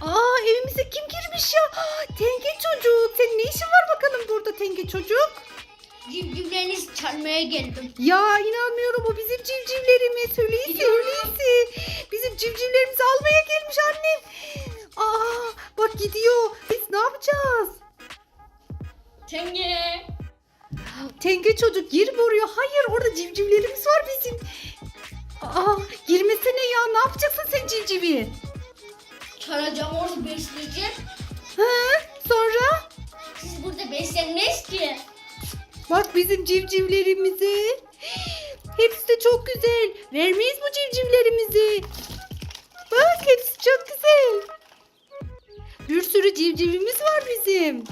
Aa evimize kim girmiş ya? Tenge çocuk. Senin ne işin var bakalım burada Tenge çocuk? Civcivlerinizi çalmaya geldim. Ya inanmıyorum o bizim civcivlerimiz. Hulusi Hulusi. Bizim civcivlerimizi almaya gelmiş annem. Aa bak gidiyor. Biz ne yapacağız? Tenge. Tenge çocuk gir buraya. Hayır orada civcivlerimiz var bizim. Aa girmesene ya. Ne yapacaksın sen civcivi? Çalacağım orada besleyeceğim. Ha? Sonra? Siz burada beslenmeyiz ki. Bak bizim civcivlerimizi. Hepsi de çok güzel. Vermeyiz bu civcivlerimizi. Bak hepsi çok güzel. Bir sürü civcivimiz var bizim.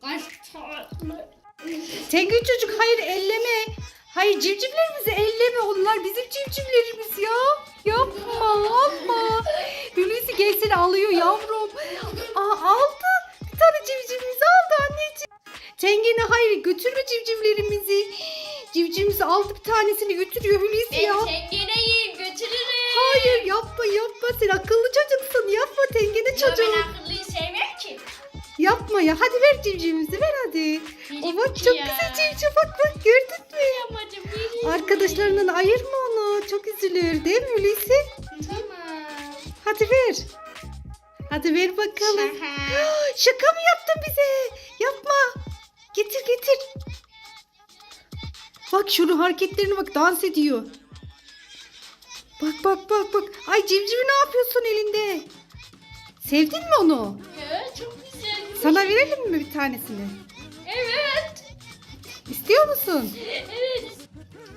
Kaç tatlı. Tengül çocuk hayır elleme. Hayır civcivlerimizi elleme. Onlar bizim civcivlerimiz ya. Yapma yapma. Hulusi gelsin alıyor yavrum. Aa aldı. Bir tane civcivimizi aldı anneciğim. Tengene hayır götürme civcivlerimizi. Civcivimizi aldı bir tanesini götürüyor Hulusi Ben ya. tengeneyim götürürüm. Hayır yapma yapma sen akıllı çocuksun yapma tengene çocuğum. ben akıllıyı sevmem ki. Yapma ya hadi ver civcivimizi ver hadi. O bak çok ya. güzel civciv bak bak gördün mü? Amacım benim. Arkadaşlarından ayırma üzülür değil mi Hulusi? Tamam. Hadi ver. Hadi ver bakalım. Şaka. Şaka mı yaptın bize? Yapma. Getir getir. Bak şunun hareketlerine bak dans ediyor. Bak bak bak bak. Ay civcivi ne yapıyorsun elinde? Sevdin mi onu? Ya çok güzel. Sana verelim mi bir tanesini? Evet. İstiyor musun? Evet.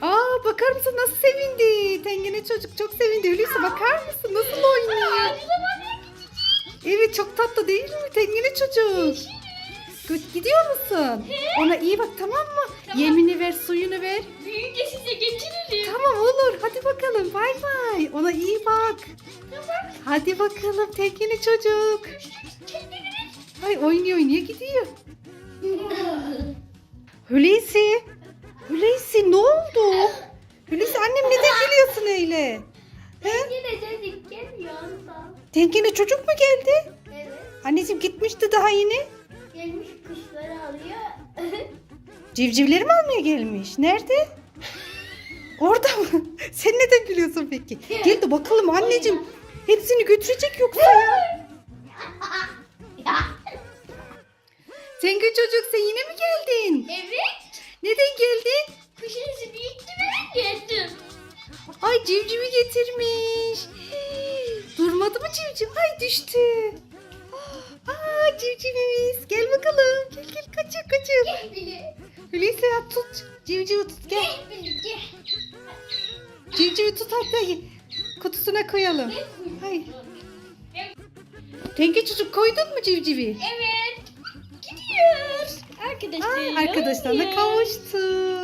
Aa bakar mısın nasıl sevindi? Tengene çocuk çok sevindi. Hulusi bakar mısın nasıl oynuyor? Evet çok tatlı değil mi Tengene çocuk? Gö- Gidiyor musun? Ona iyi bak tamam mı? Tamam. Yemini ver, suyunu ver. Büyüyünce size getiririm. Tamam olur. Hadi bakalım. Bay bay. Ona iyi bak. Tamam. Hadi bakalım Tengene çocuk. Ay oynuyor oynuyor gidiyor. Hulusi. Hulusi ne oldu? He? Yine dedik gelmiyor. Tengene çocuk mu geldi? Evet. Anneciğim gitmişti daha yeni. Gelmiş kuşları alıyor. Civcivleri mi almaya gelmiş? Nerede? Orada mı? Sen neden gülüyorsun peki? Gel de bakalım anneciğim. Hepsini götürecek yoksa ya. Tengü çocuk sen yine mi geldin? evet. Civcivi getirmiş. Durmadı mı civciv? Ay düştü. Aa civcivimiz. Gel bakalım. Gel gel kaçır kaçır. Gel bile. Ya tut. Civcivi tut gel. Gel bile gel. Civcivi tut hatta kutusuna koyalım. Hayır. Gel. Tenge çocuk koydun mu civcivi? Evet. Gidiyoruz. Arkadaşlar. Aa, arkadaşlarına kavuştu.